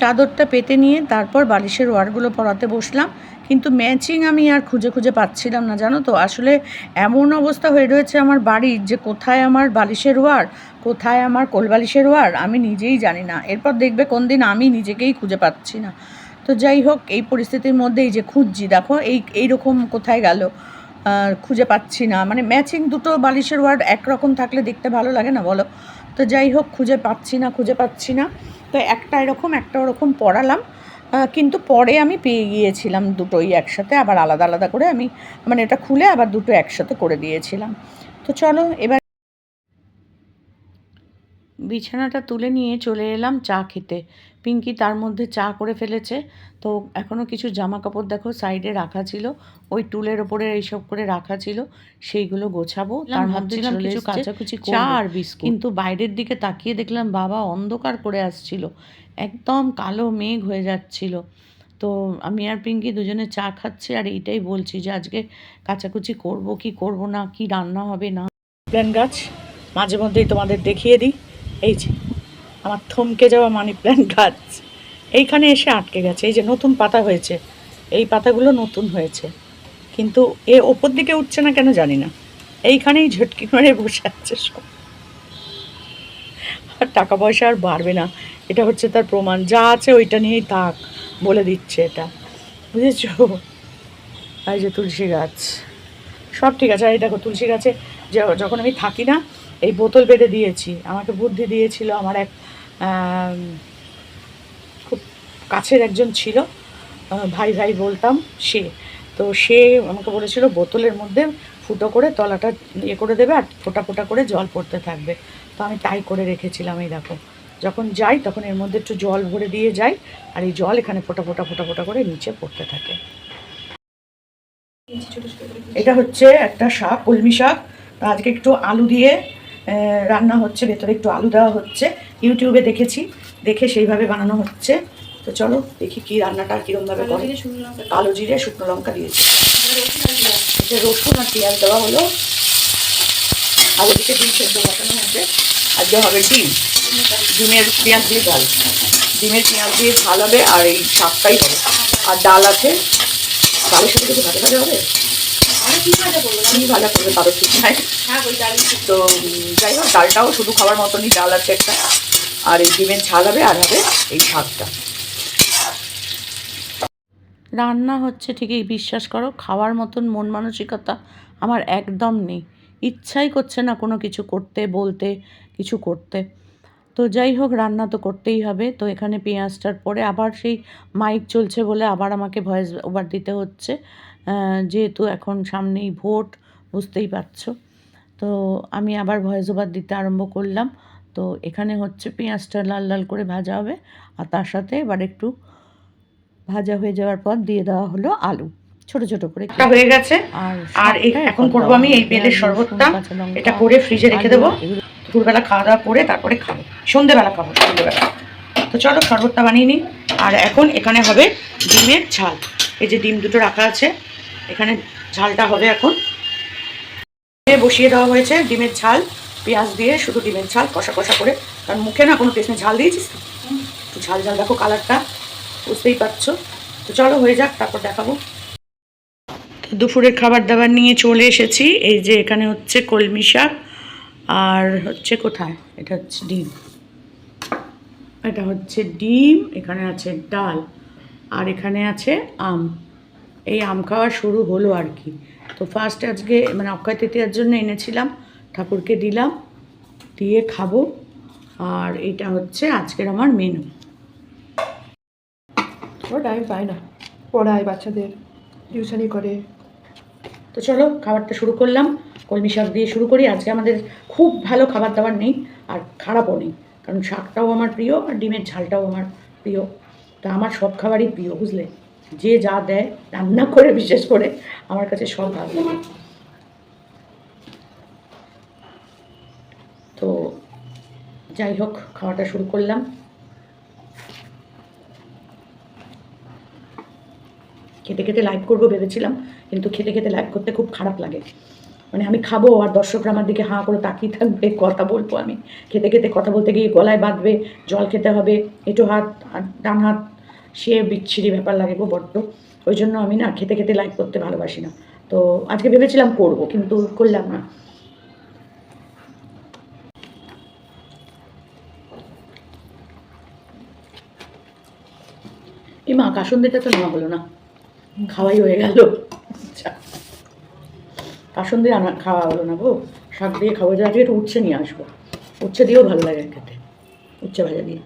চাদরটা পেতে নিয়ে তারপর বালিশের ওয়ারগুলো পরাতে বসলাম। কিন্তু ম্যাচিং আমি আর খুঁজে খুঁজে পাচ্ছিলাম না, জানো তো? আসলে এমন অবস্থা হয়ে রয়েছে আমার বাড়ির যে কোথায় আমার বালিশের ওয়ার, কোথায় আমার কোলবালিশের ওয়ার, আমি নিজেই জানি না। এরপর দেখবে কোন দিন আমি নিজেকেই খুঁজে পাচ্ছি না। তো যাই হোক, এই পরিস্থিতির মধ্যে এই যে খুঁজছি, দেখো, এই, এইরকম কোথায় গেল? খুঁজে পাচ্ছি না। মানে ম্যাচিং দুটো বালিশের ওয়ার্ড একরকম থাকলে দেখতে ভালো লাগে না, বলো? তো যাই হোক, খুঁজে পাচ্ছি না, খুঁজে পাচ্ছি না। তো একটা এরকম, একটা ওরকম পড়ালাম। কিন্তু পরে আমি পেয়ে গিয়েছিলাম দুটোই একসাথে, আবার আলাদা আলাদা করে আমি মানে এটা খুলে আবার দুটো একসাথে করে দিয়েছিলাম। তো চলো, এবার বিছানাটা তুলে নিয়ে চলে এলাম চা খেতে। পিঙ্কি তার মধ্যে চা করে ফেলেছে। তো এখনও কিছু জামা কাপড় দেখো সাইডে রাখা ছিল। ওই টুলের ওপরে এইসব করে রাখা ছিল। সেইগুলো গোছাবো। তার ভাবছিলাম কিছু কাচাকুচি চা আর বিস্কুট। কিন্তু বাইরের দিকে তাকিয়ে দেখলাম বাবা অন্ধকার করে আসছিল। একদম কালো মেঘ হয়ে যাচ্ছিল। তো আমি আর পিঙ্কি দুজনে চা খাচ্ছি আর এইটাই বলছি যে আজকে কাচাকুচি করব কি করব না কি রান্না হবে না। প্ল্যান গাছ মাঝে মধ্যেই তোমাদের দেখিয়ে দিই। এই যে, আমার থমকে যাওয়া মানি প্ল্যান্ট গাছ এইখানে এসে আটকে গেছে। এই যে, নতুন পাতা হয়েছে। এই পাতাগুলো নতুন হয়েছে। কিন্তু এ ওপর দিকে উঠছে না কেন জানি না। এইখানেই ঝটকি মেরে বসে আছে সব। আর টাকা পয়সা আর বাড়বে না। এটা হচ্ছে তার প্রমাণ। যা আছে ওইটা নিয়েই থাক বলে দিচ্ছে এটা। বুঝেছ? এই যে তুলসী গাছ। সব ঠিক আছে। আর এই দেখো, তুলসী গাছে যখন আমি থাকি না এই বোতল বেঁধে দিয়েছি। আমাকে বুদ্ধি দিয়েছিল, আমার এক খুব কাছের একজন ছিল ভাই ভাই বলতাম সে। তো সে আমাকে বলেছিল, বোতলের মধ্যে ফুটো করে তলাটা ইয়ে করে দেবে আর ফোটা ফোটা করে জল পড়তে থাকবে। তো আমি তাই করে রেখেছিলাম, এই দেখো। যখন যাই তখন এর মধ্যে একটু জল ভরে দিয়ে যাই আর এই জল এখানে ফোটা ফোটা ফোটা ফোটা করে নিচে পড়তে থাকে। এটা হচ্ছে একটা শাক, কলমি শাক। আজকে একটু আলু দিয়ে রান্না হচ্ছে ভেতরে একটু আলু দেওয়া হচ্ছে। ইউটিউবে দেখেছি দেখে সেইভাবে বানানো হচ্ছে। তো চলো দেখি কি রান্নাটা কীরমভাবে করে। কালো জিরে শুকনো লঙ্কা। দিয়েছি। এটা রসুন আর পেঁয়াজ। দেওয়া হলো। আর ওদিকে ডিম সেদ্ধ বসানো হয়েছে। আজকে হবে ডিম। ডিমের পেঁয়াজ দিয়ে ডাল। ডিমের পেঁয়াজ দিয়ে ঝাল হবে আর এই শাকটাই হবে। আর ডাল আছে। ডালের সাথে কিছু ভাজা ভাজা হবে। কি ভাজা করবে তারও ঠিক নাই। তো যাই হোক ডালটাও শুধু খাওয়ার মতনই ডাল আছে একটা। আর এই ডিমের ঝাল হবে আর হবে এই শাকটা রান্না হচ্ছে ঠিকই বিশ্বাস করো খাওয়ার মতন মন মানসিকতা আমার একদম নেই। ইচ্ছাই করছে না কোনো কিছু করতে বলতে কিছু করতে। তো যাই হোক রান্না তো করতেই হবে। তো এখানে পেঁয়াজটার পরে আবার সেই মাইক চলছে বলে আবার আমাকে ভয়েস ওভার দিতে হচ্ছে। যেহেতু এখন সামনেই ভোট বুঝতেই পারছ। তো আমি আবার ভয়েস ওভার দিতে আরম্ভ করলাম। তো এখানে হচ্ছে পেঁয়াজটা লাল লাল করে ভাজা হবে আর তার সাথে এবার একটু ভাজা হয়ে যাওয়ার পর দিয়ে দেওয়া হলো আলু। ছোট ছোট করে হয়ে গেছে। আর আর এখন করব আমি এই। বেলের শরবতটা। এটা করে ফ্রিজে রেখে দেবো। দুপুরবেলা খাওয়া দাওয়া করে তারপরে খাব। সন্ধেবেলা খাব সন্ধেবেলা। তো চলো শরবতটা বানিয়ে নিই। আর এখন এখানে হবে ডিমের ঝাল। এই যে ডিম দুটো রাখা আছে এখানে ঝালটা হবে এখন। বসিয়ে দেওয়া হয়েছে ডিমের ঝাল, পেঁয়াজ দিয়ে শুধু ডিমের ঝাল কষা কষা করে। কারণ মুখে না কোনো নেই। ঝাল দিয়েছিস তো? ঝাল ঝাল দেখো কালারটা, বুঝতেই পারছ। তো চলো হয়ে যাক, তারপর দেখাবো। দুপুরের খাবার দাবার নিয়ে চলে এসেছি। এই যে এখানে হচ্ছে কলমি শাক আর হচ্ছে কোথায়? এটা হচ্ছে ডিম। এটা হচ্ছে ডিম, এখানে আছে ডাল আর এখানে আছে আম। এই আম খাওয়া শুরু হলো আর কি। তো ফার্স্ট আজকে মানে অক্ষয় তৃতীয়ার জন্য এনেছিলাম ঠাকুরকে দিলাম দিয়ে খাব। আর এটা হচ্ছে আজকের আমার মেনু ও টাইম পায় না পড়ায় বাচ্চাদের টিউশনি করে। তো চলো খাবারটা শুরু করলাম। কলমি শাক দিয়ে শুরু করি। আজকে আমাদের খুব ভালো খাবার দাবার নেই আর খারাপও নেই। কারণ শাকটাও আমার প্রিয় আর ডিমের ঝালটাও আমার প্রিয়। তা আমার সব খাবারই প্রিয় বুঝলে? যে যা দেয় রান্না করে, বিশেষ করে, আমার কাছে সব ভালো তো যাই হোক, খাওয়াটা শুরু করলাম। খেতে খেতে লাইভ করব ভেবেছিলাম, কিন্তু খেতে খেতে লাইভ করতে খুব খারাপ লাগে। মানে আমি খাব আর দর্শকরা আমার দিকে হাঁ করে তাকিয়ে থাকবে, কথা বলব আমি। খেতে খেতে কথা বলতে গিয়ে গলায় বাঁধবে, জল খেতে হবে, এটো হাত আর ডান হাত সে বিচ্ছিরি ব্যাপার লাগে গো বড্ড। ওই জন্য আমি না খেতে খেতে লাইভ করতে ভালোবাসি না। তো আজকে ভেবেছিলাম করব, কিন্তু করলাম না। এই মা, কাসন্দিটা তো নেওয়া হলো না? খাওয়াই হয়ে গেল। আচ্ছা। কাসন দিয়ে আনা, খাওয়া হলো না গো। শাক দিয়ে খাওয়া যায় আজকে একটু উচ্ছে নিয়ে আসব। উচ্ছে দিয়েও ভালো লাগে খেতে। উচ্ছে ভাজা দিয়ে।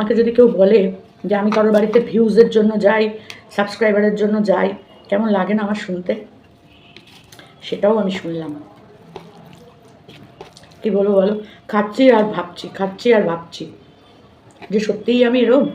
আমাকে যদি কেউ বলে যে আমি কারোর বাড়িতে ভিউজের জন্য যাই সাবস্ক্রাইবারের জন্য যাই, কেমন লাগে না আমার শুনতে? সেটাও আমি শুনলাম। কি বলব বলো? খাচ্ছি আর ভাবছি, খাচ্ছি আর ভাবছি। যে সত্যিই আমি এরম?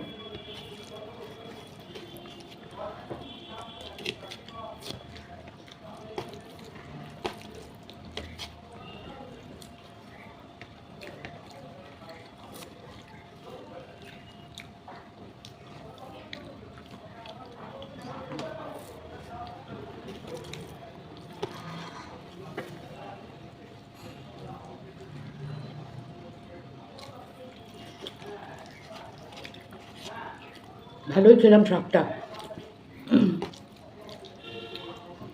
খেলাম শাকটা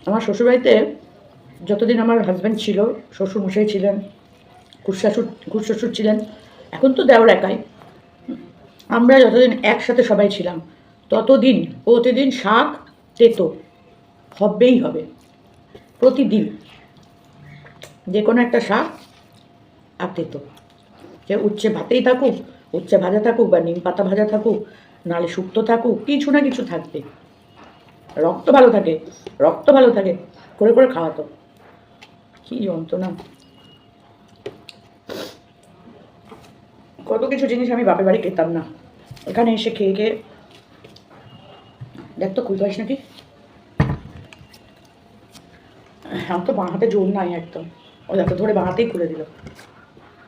আমার শ্বশুরবাড়িতে যতদিন আমার হাজব্যান্ড ছিল শ্বশুর মশাই ছিলেন খুশাশুর খুশশ্বশুর ছিলেন, এখন তো দেওয়ার একাই। আমরা যতদিন একসাথে সবাই ছিলাম, ততদিন, প্রতিদিন শাক, তেতো, হবেই হবে, প্রতিদিন। যে কোনো একটা শাক আর তেতো। যে উচ্ছে ভাতেই থাকুক, উচ্ছে ভাজা থাকুক বা নিম পাতা ভাজা থাকুক নালে শুক্তো থাকুক, কিছু না কিছু থাকবে। রক্ত ভালো থাকে, রক্ত ভালো থাকে, করে করে খাওয়াতো। কি যন্ত্রণা। কত কিছু জিনিস আমি বাপের বাড়ি খেতাম না। এখানে এসে খেয়ে খেয়ে। দেখ তো খুলতে পারিস নাকি? আমার তো বাঁ হাতে জোর নাই একদম। ও দেখো, ধরে বাঁ হাতেই খুলে দিল।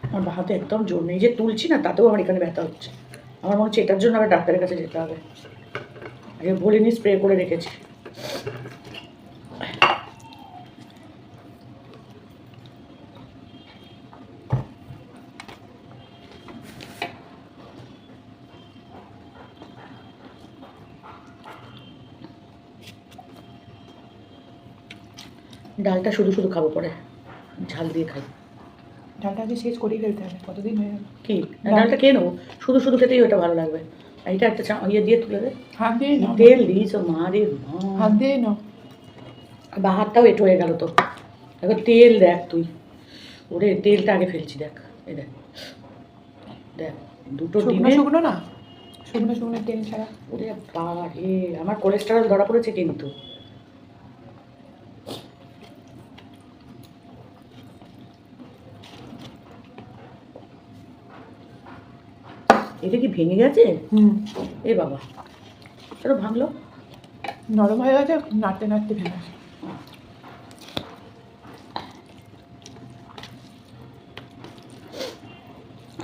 আমার বাঁ হাতে একদম জোর নেই। যে তুলছি না, তাতেও আমার এখানে ব্যথা হচ্ছে। আমার মনে হচ্ছে এটার জন্য আবার ডাক্তারের কাছে যেতে হবে। আগে বলিনি স্প্রে করে রেখেছি। ডালটা শুধু শুধু খাব পরে। ঝাল দিয়ে খাই। ডালটা আগে শেষ করেই ফেলতে হবে কতদিন হয়ে গেল? কি? ডালটা খেয়ে নেব? শুধু শুধু খেতেই ওটা ভালো লাগবে। এটা একটা চা ইয়ে দিয়ে তুলে দে। হাত দিয়ে নাও। তেল দিয়েছ মা রে মা। হাত দিয়ে নাও। বা হাতটাও এটো হয়ে গেল তো। দেখো তেল দেখ তুই। ওরে তেলটা আগে ফেলছি দেখ। এই দেখ। দেখ দুটো ডিমে শুকনো না? শুকনো শুকনো তেল ছাড়া। ওরে বাবা রে আমার কোলেস্টেরল ধরা পড়েছে কিন্তু। এটা কি ভেঙে গেছে? হুম। এ বাবা। এটা ভাঙলো? নরম হয়ে গেছে নাড়তে নাড়তে ভেঙে গেছে।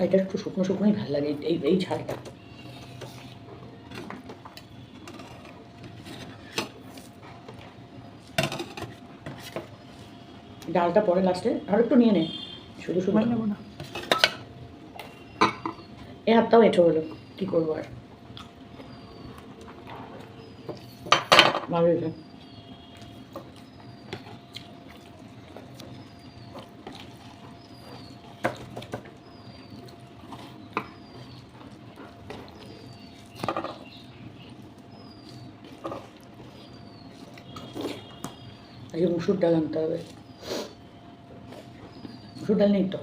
এটা একটু শুকনো শুকনোই ভালো লাগে এই এই ঝালটা ডালটা পরে লাস্টে আর একটু নিয়ে নে। শুধু শুধু। সময় নেব না। এই হাতটাও এঁটো হলো কি করব আর? মুসুর ডাল আনতে হবে। মুসুর ডাল নেই তো?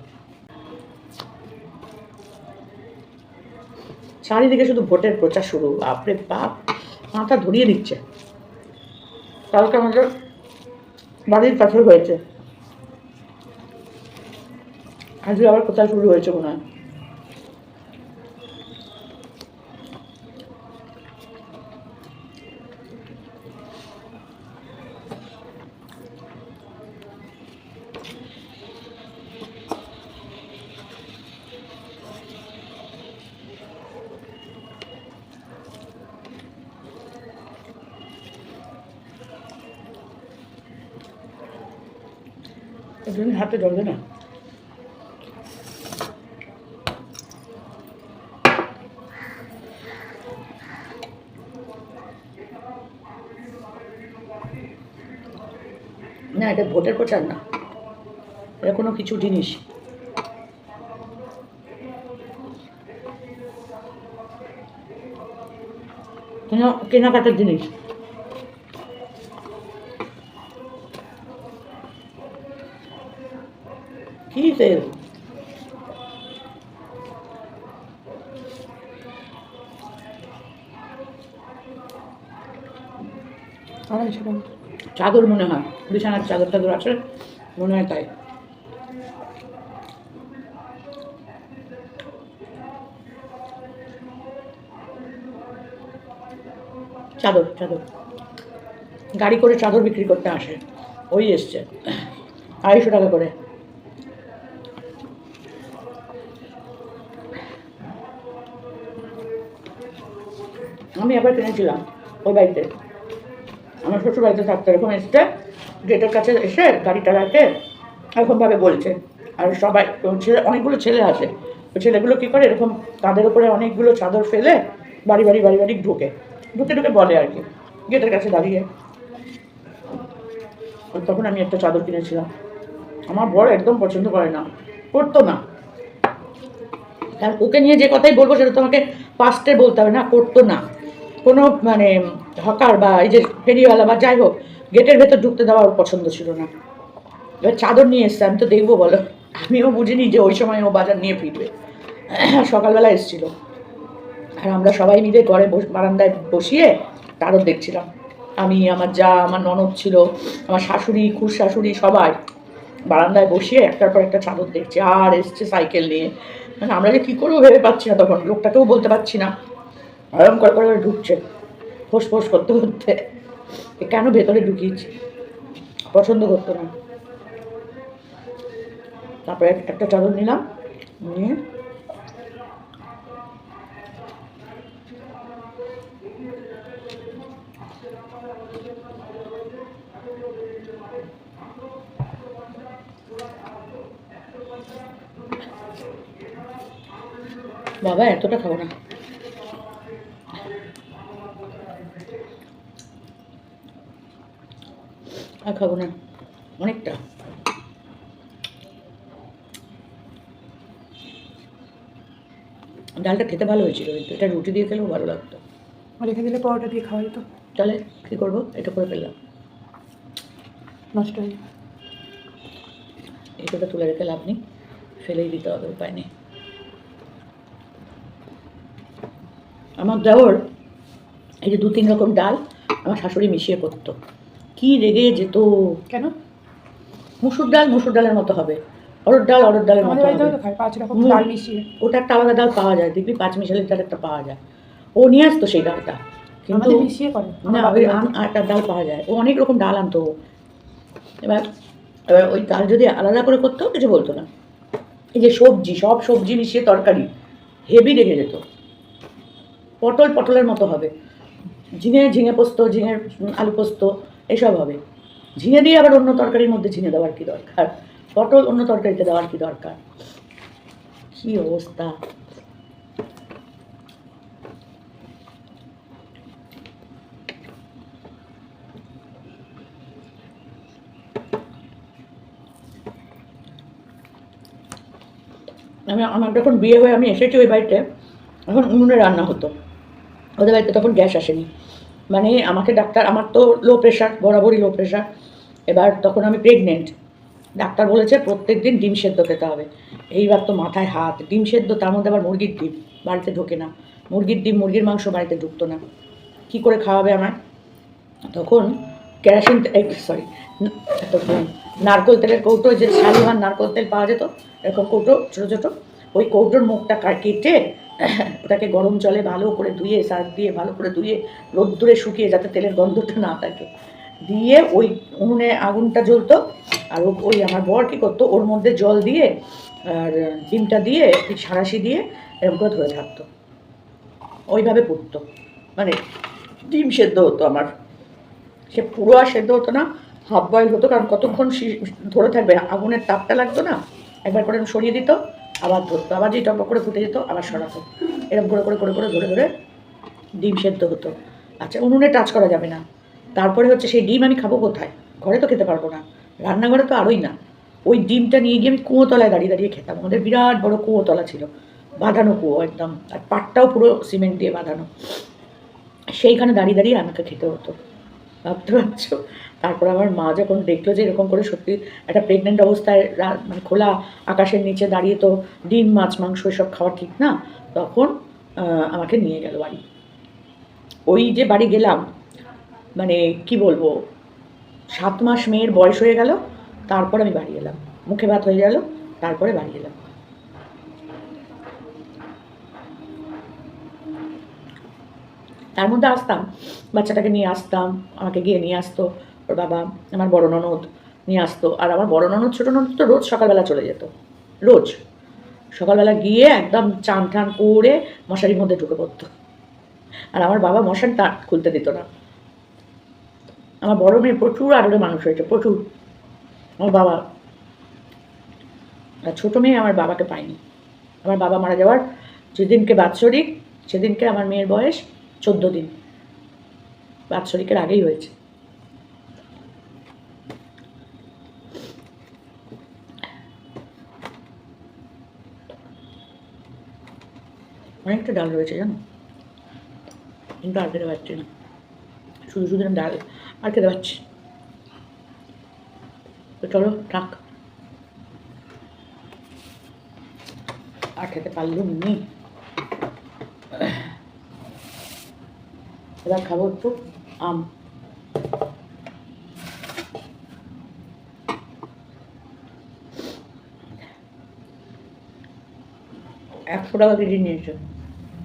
চারিদিকে শুধু ভোটের প্রচার শুরু। বাপরে বাপ, মাথা ধরিয়ে দিচ্ছে। কালকে আমাদের বাড়ির পাথর হয়েছে। আজকে আবার কোথায় শুরু হয়েছে মনে হয়। এর হাতে জল না। না, এটা ভোটের প্রচার না। এটা কোনো কিছু জিনিস। কোনো কেনাকাটার জিনিস কি তেল চাদর মনে হয়, বিছানার চাদর টাদর আছে, মনে হয় তাই। চাদর চাদর। গাড়ি করে চাদর বিক্রি করতে আসে, ওই এসছে, আড়াইশো টাকা করে। আমি একবার কিনেছিলাম, ওই বাড়িতে আমার শ্বশুর বাড়িতে থাকতো, এরকম এসছে, গেটের কাছে এসে গাড়িটা রাখে, এরকমভাবে বলছে। আর সবাই ছেলে, অনেকগুলো ছেলে আসে। ওই ছেলেগুলো কী করে, এরকম তাদের উপরে অনেকগুলো চাদর ফেলে বাড়ি বাড়ি বাড়ি বাড়ি ঢুকে। ঢুকে ঢুকে বলে আর কি, গেটের কাছে দাঁড়িয়ে। তখন আমি একটা চাদর কিনেছিলাম। আমার বড় একদম পছন্দ করে না, করতো না। কারণ ওকে নিয়ে যে কথাই বলব, সেটা তোমাকে পাস্টে বলতে হবে না, করতো না। কোনো মানে হকার বা এই যে ফেরিওয়ালা বা যাই হোক, গেটের ভেতর ঢুকতে দেওয়া ওর পছন্দ ছিল না। এবার চাদর নিয়ে এসছে, আমি তো দেখব বলো। আমিও বুঝিনি যে ওই সময় ও বাজার নিয়ে ফিরবে। সকালবেলা এসেছিল। আর আমরা সবাই মিলে ঘরে বারান্দায় বসিয়ে তারও দেখছিলাম। আমি, আমার যা, আমার ননদ ছিল, আমার শাশুড়ি খুর শাশুড়ি সবাই বারান্দায় বসিয়ে একটার পর একটা চাদর দেখছি, আর এসছে সাইকেল নিয়ে। মানে আমরা যে কী করব ভেবে পাচ্ছি না তখন, লোকটাকেও বলতে পারছি না। আরাম করে করে করে ঢুকছে। ফোস ফোস করতে করতে কেন ভেতরে ঢুকিয়েছি? পছন্দ করতো না। তারপরে এক- একটা চাদর নিলাম, নিয়ে বাবা, এতটা খাব না। আর খাব না। অনেকটা। ডালটা খেতে ভালো হয়েছিল কিন্তু এটা রুটি দিয়ে খেলেও ভালো লাগতো। এখানে দিলে পরোটা দিয়ে খাওয়া যেত। তাহলে কী করব? এটা করে ফেললাম। নষ্ট হয়ে যাবে। এটা তুলে রেখে লাভ নেই। ফেলেই দিতে হবে উপায় নেই। আমার দেওয়ার এই যে দু তিন রকম ডাল আমার শাশুড়ি মিশিয়ে করতো। কি রেগে যেত? কেন? মুসুর ডাল মুসুর ডালের মতো হবে। অরড় ডাল অরড় ডালের মতো হবে। পাঁচ রকম ডাল মিশিয়ে। ওটা একটা আলাদা ডাল পাওয়া যায় দেখবি পাঁচ মিশালের ডাল একটা পাওয়া যায়। ও নিয়ে আসতো সেই ডালটা। কিন্তু মিশিয়ে করে না ওই একটা ডাল পাওয়া যায়। ও অনেক রকম ডাল আনতো। এবার এবার ওই ডাল যদি আলাদা করে করতো কিছু বলতো না। এই যে সবজি সব সবজি মিশিয়ে তরকারি হেভি রেখে যেত। পটল পটলের মতো হবে। ঝিঙে ঝিঙে পোস্ত ঝিঙে আলু পোস্ত এসব হবে। ঝিঙে দিয়ে আবার অন্য তরকারির মধ্যে ঝিঙে দেওয়ার কি দরকার? পটল অন্য তরকারিতে দেওয়ার কি দরকার? কি অবস্থা? আমি, আমার যখন বিয়ে হয়ে আমি এসেছি ওই বাড়িতে এখন উনুনে রান্না হতো। ওদের বাড়িতে তখন গ্যাস আসেনি। মানে আমাকে ডাক্তার, আমার তো লো প্রেশার বরাবরই লো প্রেশার এবার তখন আমি প্রেগনেন্ট ডাক্তার বলেছে প্রত্যেক দিন ডিম সেদ্ধ খেতে হবে। এইবার তো মাথায় হাত। ডিম সেদ্ধ, তার মধ্যে আবার মুরগির ডিম। বাড়িতে ঢোকে না। মুরগির ডিম, মুরগির মাংস বাড়িতে ঢুকতো না। কী করে খাওয়াবে আমার তখন কেরাসিন সরি তখন নারকোল তেলের কৌটো যে শালিমার নারকোল তেল পাওয়া যেত, এরকম কৌটো, ছোটো ছোটো। ওই কৌটোর মুখটা কেটে ওটাকে গরম জলে ভালো করে ধুয়ে, সার্ফ দিয়ে ভালো করে ধুয়ে রোদ্দুরে শুকিয়ে যাতে তেলের গন্ধটা না থাকে। দিয়ে ওই উনুনে আগুনটা জ্বলতো, আর ওই আমার বর কী করতো, ওর মধ্যে জল দিয়ে আর ডিমটা দিয়ে সাঁড়াশি দিয়ে এরকম করে ধরে থাকতো। ওইভাবে পুড়তো মানে ডিম সেদ্ধ হতো আমার। সে পুরো আর সেদ্ধ হতো না, হাফ বয়েল হতো, কারণ কতক্ষণ ধরে থাকবে? আগুনের তাপটা লাগতো না, একবার করে সরিয়ে দিত আবার ধরতো আবার যেই টপ করে ফুটে যেত, আবার সরাতো। এরকম করে করে করে করে, ধরে ধরে ডিম সেদ্ধ হতো। আচ্ছা উনুনে টাচ করা যাবে না। তারপরে হচ্ছে সেই ডিম আমি খাব কোথায়? ঘরে তো খেতে পারব না। রান্নাঘরে তো আরোই না। ওই ডিমটা নিয়ে গিয়ে আমি কুয়োতলায় দাঁড়িয়ে দাঁড়িয়ে খেতাম। আমাদের বিরাট বড় কুয়োতলা ছিল। বাঁধানো কুয়ো একদম। আর পাটটাও পুরো সিমেন্ট দিয়ে বাঁধানো। সেইখানে দাঁড়িয়ে দাঁড়িয়ে আমাকে খেতে হতো। ভাবতে পারছ? তারপর আমার মা যখন দেখল যে এরকম করে সত্যি একটা প্রেগনেন্ট অবস্থায় মানে খোলা আকাশের নিচে দাঁড়িয়ে তো ডিম, মাছ, মাংস এসব খাওয়া ঠিক না, তখন আমাকে নিয়ে গেল বাড়ি। ওই যে বাড়ি গেলাম মানে কি বলব, সাত মাস মেয়ের বয়স হয়ে গেল, তারপর আমি বাড়ি এলাম। মুখে ভাত হয়ে গেল, তারপরে বাড়ি এলাম। তার মধ্যে আসতাম, বাচ্চাটাকে নিয়ে আসতাম, আমাকে গিয়ে নিয়ে আসতো, ওর বাবা আমার বড় ননদ নিয়ে আসতো, আর আমার বড় ননদ, ছোটো ননদ তো রোজ সকালবেলা চলে যেত, রোজ। সকালবেলা গিয়ে একদম চান টান করে মশারির মধ্যে ঢুকে পড়তো। আর আমার বাবা মশার তার খুলতে দিত না। আমার বড় মেয়ে প্রচুর আদরে মানুষ হয়েছে, প্রচুর। আমার বাবা, আর ছোটো মেয়ে আমার বাবাকে পায়নি। আমার বাবা মারা যাওয়ার যেদিনকে বাৎসরিক, সেদিনকে আমার মেয়ের বয়স চোদ্দ দিন। বাৎসরিকের আগেই হয়েছে। অনেকটা ডাল রয়েছে জানো? কিন্তু আর খেতে পারছি না। শুধু শুধু ডাল আর খেতে পারছি। চলো, থাক। আর খেতে পারলাম নি। এবার খাব একটু, আম। একশো টাকা কেজি নিয়েছে,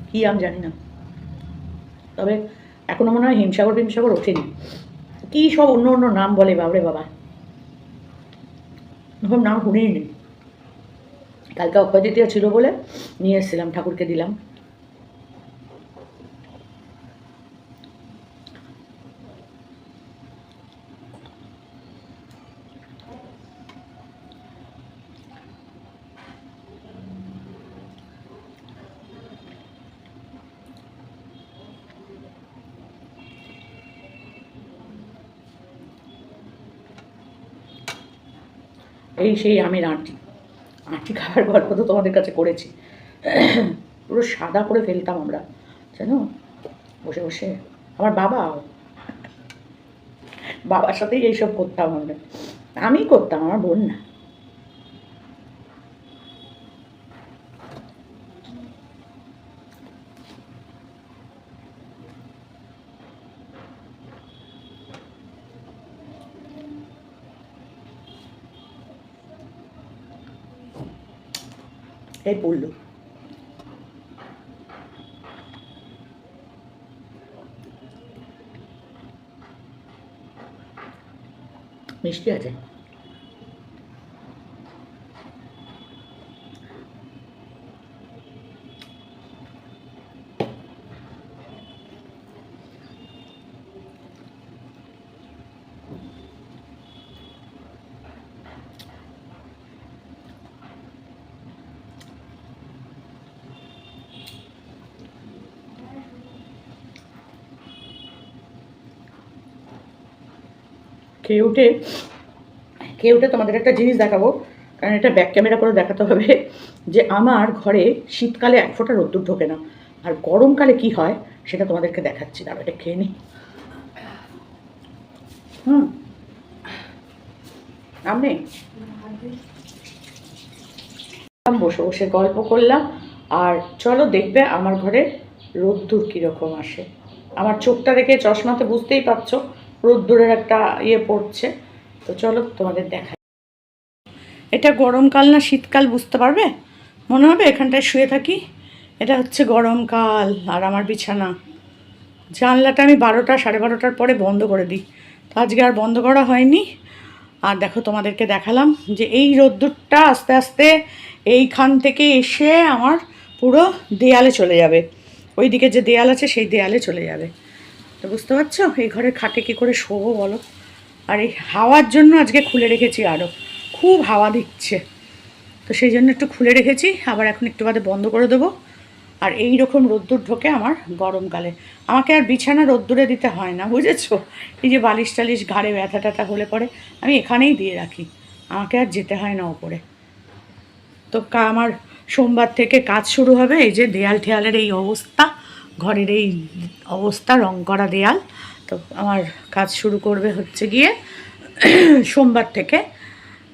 কী আম জানি না। তবে এখনও মনে হয় হিমসাগর হিমসাগর ওঠেনি। কী সব অন্য অন্য নাম বলে বাবরে বাবা। সব নাম শুনেই নেই কালকে অক্ষয় তৃতীয়া ছিল বলে নিয়ে এসেছিলাম, ঠাকুরকে দিলাম। এই সেই আমের আঁটি। আঁটি খাওয়ার গল্প তো তোমাদের কাছে করেছি। পুরো সাদা করে ফেলতাম আমরা, জানো? বসে বসে। আমার বাবা, বাবার সাথেই এইসব করতাম আমরা। আমি করতাম, আমার বোন না। এই পড়ল। মিষ্টি আছে? খেয়ে উঠে খেয়ে উঠে তোমাদের একটা জিনিস দেখাবো। কারণ এটা ব্যাক ক্যামেরা করে দেখাতে হবে যে আমার ঘরে শীতকালে এক ফোঁটা রোদ্দুর ঢোকে না। আর গরমকালে কি হয় সেটা তোমাদেরকে দেখাচ্ছি। দাঁড়া এটা খেয়ে নিই হুম। বসে বসে গল্প করলাম। আর চলো দেখবে আমার ঘরে রোদ্দুর কীরকম আসে। আমার চোখটা দেখে চশমাতে বুঝতেই পারছ। রোদ্দুরের একটা ইয়ে পড়ছে। তো চলো তোমাদের দেখাই। এটা গরমকাল না শীতকাল বুঝতে পারবে? মনে হবে এখানটায় শুয়ে থাকি। এটা হচ্ছে গরমকাল আর আমার বিছানা। জানলাটা আমি বারোটা, সাড়ে বারোটার পরে বন্ধ করে দিই। তো আজকে আর বন্ধ করা হয়নি। আর দেখো তোমাদেরকে দেখালাম যে এই রোদ্দুরটা আস্তে আস্তে এইখান থেকে এসে আমার পুরো দেয়ালে চলে যাবে। ওইদিকে যে দেয়াল আছে সেই দেয়ালে চলে যাবে। তো বুঝতে পারছ? এই ঘরের খাটে কী করে শোবো বলো? আর এই হাওয়ার জন্য আজকে খুলে রেখেছি আরও খুব হাওয়া দিচ্ছে। তো সেই জন্য একটু খুলে রেখেছি, আবার এখন একটু বাদে বন্ধ করে দেবো। আর এই রকম রোদ্দুর ঢোকে আমার গরমকালে আমাকে আর বিছানা রোদ্দুরে দিতে হয় না, বুঝেছ? এই যে বালিশ টালিশ, ঘাড়ে ব্যথা ট্যাথা হলে পরে আমি এখানেই দিয়ে রাখি। আমাকে আর যেতে হয় না ওপরে। তো আমার সোমবার থেকে কাজ শুরু হবে, এই যে দেয়াল ঠেয়ালের এই অবস্থা। ঘরের এই অবস্থা, রং করা দেয়াল। তো আমার কাজ শুরু করবে হচ্ছে গিয়ে সোমবার থেকে।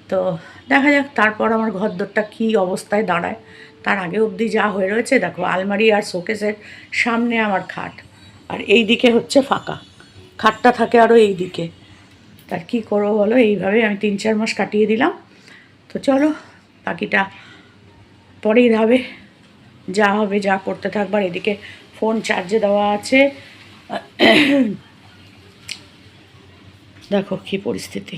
তো দেখা যাক তারপর আমার ঘরদোরটা কী অবস্থায় দাঁড়ায়। তার আগে অবধি যা হয়ে রয়েছে, দেখো আলমারি আর শোকেসের সামনে আমার খাট। আর এই দিকে হচ্ছে ফাঁকা। খাটটা থাকে আরও এই দিকে। তার কী করব বলো? এইভাবে আমি তিন চার মাস কাটিয়ে দিলাম। তো চলো, বাকিটা পরেই হবে। যা হবে, যা করতে থাকবার, এদিকে ফোন চার্জে দেওয়া আছে। দেখো কি পরিস্থিতি।